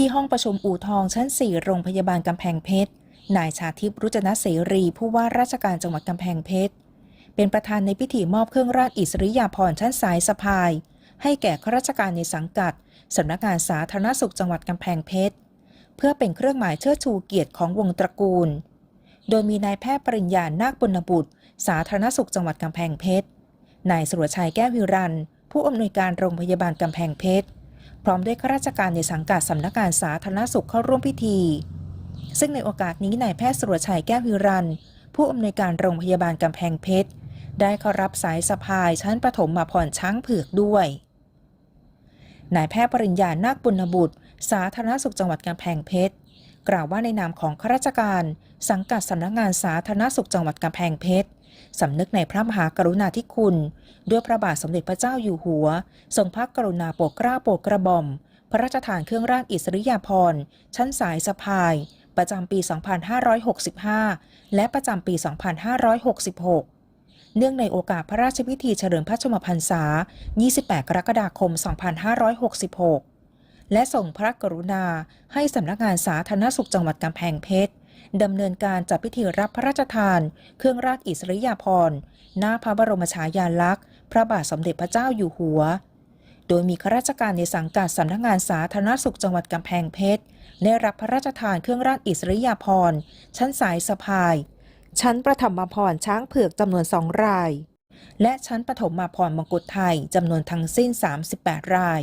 ที่ห้องประชุมอู่ทองชั้น 4 โรงพยาบาลกำแพงเพชร นายชาทิพย์รุจนะเสรี ผู้ว่าราชการจังหวัดกำแพงเพชร เป็นประธานในพิธีมอบเครื่องราชอิสริยาภรณ์ชั้นสายสะพาย ให้แก่ข้าราชการในสังกัดสำนักงานสาธารณสุขจังหวัดกำแพงเพชร เพื่อเป็นเครื่องหมายเชิดชูเกียรติของวงตระกูล โดยมีนายแพทย์ปริญญานาคบุญบุตร สาธารณสุขจังหวัดกำแพงเพชร นายสุรชัยแก้ววิรันผู้อำนวยการโรงพยาบาลกำแพงเพชร ร้อมด้วยข้าราชการในสังกัดสำนักงานสาธารณสุขเข้าร่วมพิธี ซึ่งในโอกาสนี้นายแพทย์สุรชัยแก้ววิรัน ผู้อำนวยการโรงพยาบาลกำแพงเพชร ได้เข้ารับสายสะพายชั้นปฐมมาผ่อนช้างเผือกด้วย นายแพทย์ปริญญานาคบุญบุตร สาธารณสุขจังหวัดกำแพงเพชร กล่าวว่าในนามของข้าราชการ สังกัดสำนักงานสาธารณสุขจังหวัดกำแพงเพชรสำนึกในพระมหากรุณาธิคุณ ด้วยพระบาทสมเด็จพระเจ้าอยู่หัว ทรงพระกรุณาโปรดเกล้าโปรดกระหม่อม พระราชทานเครื่องราชอิสริยาภรณ์ชั้นสายสะพาย ประจำปี 2565 และประจำปี 2566เนื่องในโอกาสพระราชพิธีเฉลิมพระชนมพรรษา 28 กรกฎาคม 2566 และส่งพระกรุณาให้สำนักงานสาธารณสุขจังหวัดกำแพงเพชรดำเนินการจัดพิธีรับพระราชทาน เครื่องราชอิสริยาภรณ์หน้าพระบรมฉายาลักษณ์ พระบาทสมเด็จพระเจ้าอยู่หัว โดยมีข้าราชการในสังกัดสำนักงานสาธารณสุขจังหวัดกำแพงเพชรได้รับพระราชทานเครื่องราชอิสริยาภรณ์ชั้นสายสะพาย ชั้นประถมพรช้างเผือกจำนวนสองราย และชั้นปฐมพรมงกุฎไทยจำนวนทั้งสิ้น 38 ราย